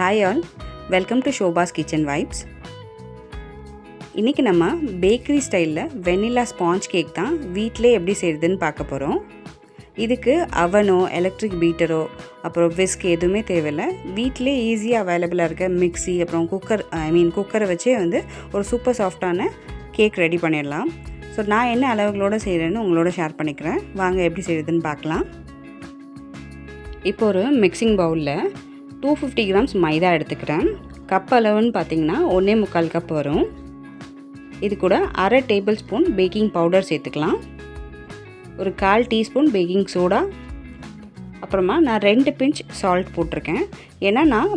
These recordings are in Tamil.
Hi all welcome to Shoba's kitchen vibes இன்றைக்கி நம்ம பேக்கரி ஸ்டைலில் வெனிலா ஸ்பாஞ்ச் கேக் தான் வீட்டிலே எப்படி செய்கிறதுன்னு பார்க்க போகிறோம் இதுக்கு அவனோ எலக்ட்ரிக் பீட்டரோ அப்புறம் விஸ்க் எதுவுமே தேவையில்லை. வீட்டிலே ஈஸியாக அவைலபிளாக இருக்க மிக்ஸி அப்புறம் குக்கர் ஐ மீன் குக்கரை வச்சே வந்து ஒரு சூப்பர் சாஃப்டான கேக் ரெடி பண்ணிடலாம். ஸோ நான் என்ன அளவுகளோடு செய்கிறேன்னு உங்களோட ஷேர் பண்ணிக்கிறேன். வாங்க எப்படி செய்கிறதுன்னு பார்க்கலாம். இப்போ ஒரு மிக்சிங் பவுலில் டூ ஃபிஃப்டி கிராம்ஸ் மைதா எடுத்துக்கிறேன். கப் அளவுன்னு பார்த்தீங்கன்னா ஒன்றே முக்கால் கப் வரும். இது கூட அரை டேபிள் ஸ்பூன் பேக்கிங் பவுடர் சேர்த்துக்கலாம். ஒரு கால் டீஸ்பூன் பேக்கிங் சோடா அப்புறமா நான் ரெண்டு பிஞ்ச் சால்ட் போட்டிருக்கேன். ஏன்னா நான்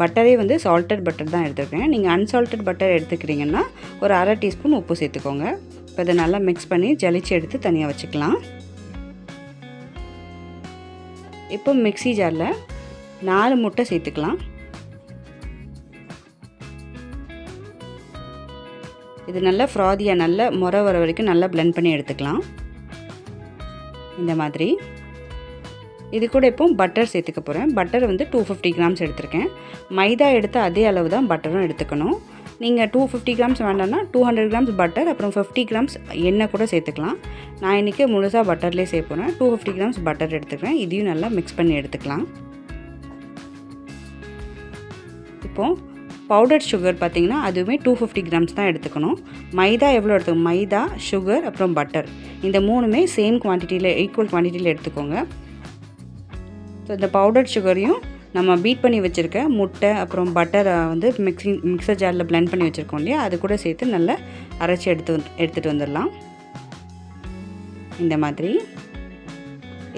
பட்டரே வந்து சால்ட்டட் பட்டர் தான் எடுத்துருக்கேன். நீங்கள் அன்சால்ட்டட் பட்டர் எடுத்துக்கிறீங்கன்னா ஒரு அரை டீஸ்பூன் உப்பு சேர்த்துக்கோங்க. இப்போ இதை நல்லா மிக்ஸ் பண்ணி ஜலிச்சு எடுத்து தனியாக வச்சுக்கலாம். இப்போ மிக்ஸி ஜாரில் நாலு முட்டை சேர்த்துக்கலாம். இது நல்லா ஃப்ராதியாக நல்லா முறை வர வரைக்கும் நல்லா பிளெண்ட் பண்ணி எடுத்துக்கலாம். இந்த மாதிரி. இது கூட இப்போ பட்டர் சேர்த்துக்க போகிறேன் பட்டர் வந்து டூ ஃபிஃப்டி கிராம்ஸ் எடுத்திருக்கேன். மைதா எடுத்த அதே அளவு தான் பட்டரும் எடுத்துக்கணும். நீங்கள் டூ ஃபிஃப்டி கிராம்ஸ் வேண்டாம்னா டூ ஹண்ட்ரட் கிராம்ஸ் பட்டர் அப்புறம் ஃபிஃப்டி கிராம்ஸ் எண்ணெய் கூட சேர்த்துக்கலாம். நான் இன்றைக்கி முழுசாக பட்டர்லேயே சேர்ப்போனேன் டூ ஃபிஃப்டி கிராம்ஸ் பட்டர் எடுத்துக்கிறேன். இதையும் நல்லா மிக்ஸ் பண்ணி எடுத்துக்கலாம். எடுத்துப்போம். பவுடர் சுகர் பார்த்திங்கன்னா அதுவுமே டூ ஃபிஃப்டி கிராம்ஸ் தான் எடுத்துக்கணும். மைதா எவ்வளோ எடுத்துக்கணும் மைதா சுகர் அப்புறம் பட்டர் இந்த மூணுமே சேம் குவான்டிட்டியில் ஈக்குவல் குவான்டிட்டியில் எடுத்துக்கோங்க. ஸோ இந்த பவுடர் சுகரையும் நம்ம பீட் பண்ணி வச்சுருக்க முட்டை அப்புறம் பட்டரை வந்து மிக்சிங் மிக்சர் ஜாரில் பிளெண்ட் பண்ணி வச்சுருக்கோம் இல்லையா? அது கூட சேர்த்து நல்லா அரைச்சி எடுத்து எடுத்துகிட்டு வந்துடலாம். இந்த மாதிரி.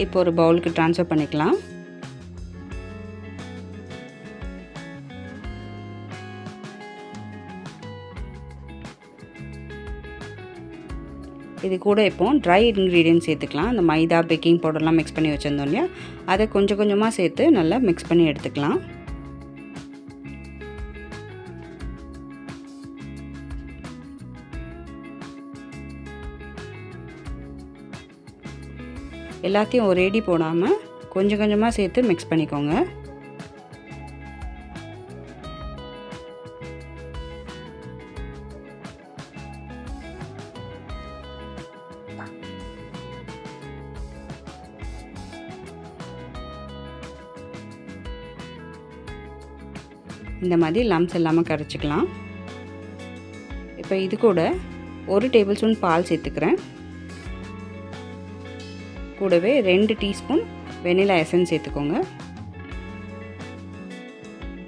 இப்போ ஒரு பவுலுக்கு ட்ரான்ஸ்ஃபர் பண்ணிக்கலாம். இது கூட இப்போ ட்ரை இன்க்ரீடியன்ட் சேர்த்துக்கலாம். அந்த மைதா பேக்கிங் பவுடர்லாம் மிக்ஸ் பண்ணி வச்சுருந்தோம் இல்லையா அதை கொஞ்சம் கொஞ்சமாக சேர்த்து நல்லா மிக்ஸ் பண்ணி எடுத்துக்கலாம். எல்லாத்தையும் ஒரேடி போடாமல் கொஞ்சம் கொஞ்சமாக சேர்த்து மிக்ஸ் பண்ணிக்கோங்க. இந்த மாதிரி லம்ஸ் இல்லாமல் கரைச்சிக்கலாம். இப்போ இது கூட ஒரு டேபிள் ஸ்பூன் பால் சேர்த்துக்கிறேன். கூடவே ரெண்டு டீஸ்பூன் வெனிலா எசன்ஸ் சேர்த்துக்கோங்க.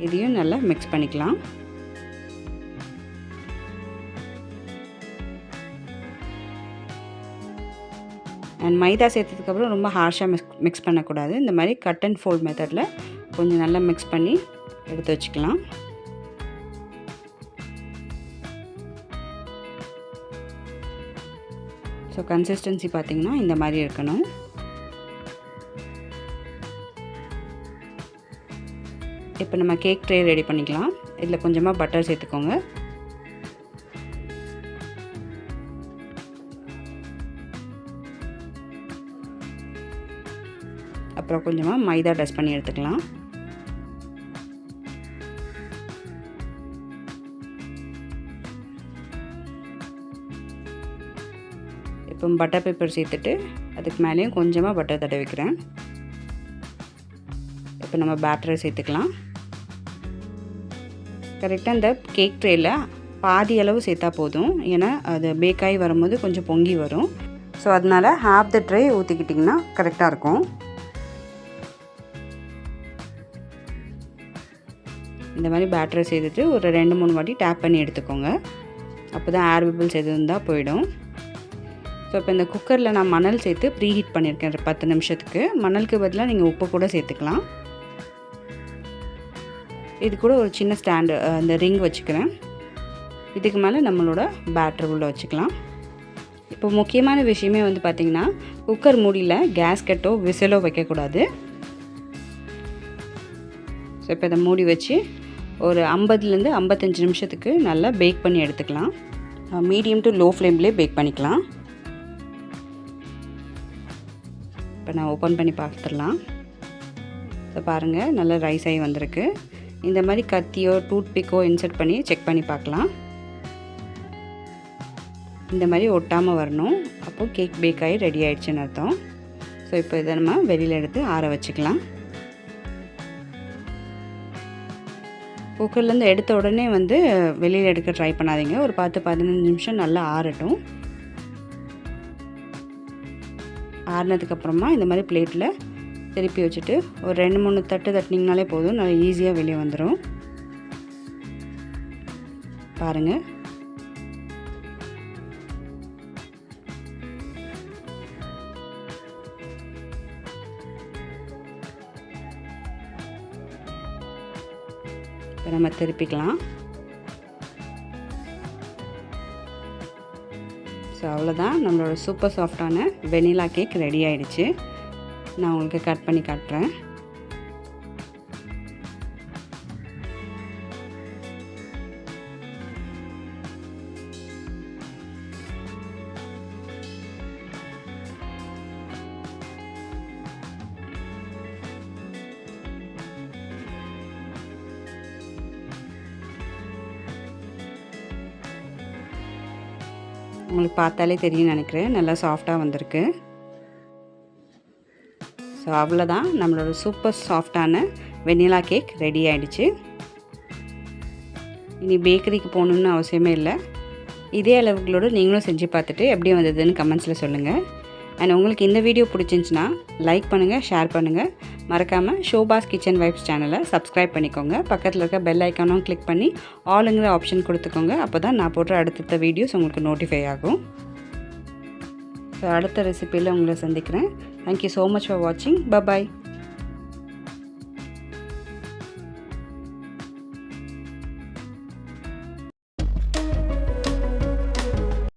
இதையும் நல்லா மிக்ஸ் பண்ணிக்கலாம். அண்ட் மைதா சேர்த்ததுக்கப்புறம் ரொம்ப ஹார்ஷாக மிக்ஸ் மிக்ஸ் பண்ணக்கூடாது. இந்த மாதிரி கட் அண்ட் ஃபோல்ட் மெத்தடில் கொஞ்சம் நல்லா மிக்ஸ் பண்ணி எடுத்து வச்சுக்கலாம். ஸோ கன்சிஸ்டன்சி பார்த்திங்கன்னா இந்த மாதிரி இருக்கணும். இப்போ நம்ம கேக் ட்ரே ரெடி பண்ணிக்கலாம். இதில் கொஞ்சமாக பட்டர் சேர்த்துக்கோங்க. அப்புறம் கொஞ்சமாக மைதா டஸ்ட் பண்ணி எடுத்துக்கலாம். இப்போ பட்டர் பேப்பர் சேர்த்துட்டு அதுக்கு மேலேயும் கொஞ்சமாக பட்டர் தடவிக்கிறேன் இப்போ நம்ம பேட்டரை சேர்த்துக்கலாம். கரெக்டாக இந்த கேக் ட்ரேயில் பாதி அளவு சேர்த்தா போதும். ஏன்னா அது பேக்காகி வரும்போது கொஞ்சம் பொங்கி வரும். ஸோ அதனால் ஹாஃப் த ட்ரே ஊற்றிக்கிட்டிங்கன்னா கரெக்டாக இருக்கும். இந்த மாதிரி பேட்டரை சேர்த்துட்டு ஒரு ரெண்டு மூணு வாட்டி டேப் பண்ணி எடுத்துக்கோங்க. அப்போ தான் ஏர் பிபிள்ஸ் எது இருந்தால் போயிடும். ஸோ இப்போ இந்த குக்கரில் நான் மணல் சேர்த்து ப்ரீ ஹீட் பண்ணியிருக்கேன் பத்து நிமிஷத்துக்கு. மணலுக்கு பதிலாக நீங்கள் உப்பு கூட சேர்த்துக்கலாம். இது கூட ஒரு சின்ன ஸ்டாண்டு அந்த ரிங் வச்சுக்கிறேன். இதுக்கு மேலே நம்மளோட பேட்ரு உள்ள வச்சுக்கலாம். இப்போ முக்கியமான விஷயமே வந்து பார்த்திங்கன்னா குக்கர் மூடியில் கேஸ்கெட்டோ விசிலோ வைக்கக்கூடாது. ஸோ இப்போ இதை மூடி வச்சு ஒரு ஐம்பதுலேருந்து ஐம்பத்தஞ்சு நிமிஷத்துக்கு நல்லா பேக் பண்ணி எடுத்துக்கலாம். மீடியம் டு லோ ஃப்ளேம்லேயே பேக் பண்ணிக்கலாம். இப்போ நான் ஓப்பன் பண்ணி பார்த்துடலாம். ஸோ பாருங்கள் நல்லா ரைஸ் ஆகி வந்திருக்கு. இந்த மாதிரி கத்தியோ டூத் பிக்கோ இன்சர்ட் பண்ணி செக் பண்ணி பார்க்கலாம். இந்த மாதிரி ஒட்டாமல் வரணும். அப்போது கேக் பேக் ஆகி ரெடி ஆகிடுச்சின்னு அர்த்தம். ஸோ இப்போ இதை நம்ம வெளியில் எடுத்து ஆற வச்சுக்கலாம். குக்கர்லேருந்து எடுத்த உடனே வந்து வெளியில் எடுக்க ட்ரை பண்ணாதீங்க. ஒரு பத்து பதினஞ்சு நிமிஷம் நல்லா ஆறட்டும். ஆறினதுக்கப்புறமா இந்த மாதிரி பிளேட்டில் திருப்பி வச்சுட்டு ஒரு ரெண்டு மூணு தட்டு தட்டினீங்கனாலே போதும். நல்லா ஈஸியாக வெளியே வந்துடும் பாருங்கள் இப்போ நம்ம திருப்பிக்கலாம். ஸோ அவ்வளோதான். நம்மளோட சூப்பர் சாஃப்டான வெனிலா கேக் ரெடி ஆயிடுச்சு. நான் உங்களுக்கு கட் பண்ணி காட்டுறேன். உங்களுக்கு பார்த்தாலே தெரியும் நினைக்கிறேன். நல்லா சாஃப்டாக வந்திருக்கு. ஸோ அவ்வளோதான் நம்மளோட சூப்பர் சாஃப்டான வெண்ணிலா கேக் ரெடி ஆகிடுச்சு இனி பேக்கரிக்கு போகணுன்னு அவசியமே இல்லை. இதே அளவுகளோடு நீங்களும் செஞ்சு பார்த்துட்டு எப்படி வந்ததுன்னு கமெண்ட்ஸில் சொல்லுங்கள் அண்ட் உங்களுக்கு இந்த வீடியோ பிடிச்சிருந்துச்சின்னா லைக் பண்ணுங்கள் ஷேர் பண்ணுங்கள் மறக்காமல் ஷோபாஸ் கிச்சன் வைப்ஸ் சேனலை சப்ஸ்கிரைப் பண்ணிக்கோங்க. பக்கத்தில் இருக்க பெல் ஐக்கானும் கிளிக் பண்ணி ஆளுங்கிற ஆப்ஷன் கொடுத்துக்கோங்க. அப்போ தான் நான் போடுற அடுத்தடுத்த வீடியோஸ் உங்களுக்கு நோட்டிஃபை ஆகும். ஸோ அடுத்த ரெசிப்பியில் உங்களை சந்திக்கிறேன். Thank you so much for வாட்சிங் பபாய்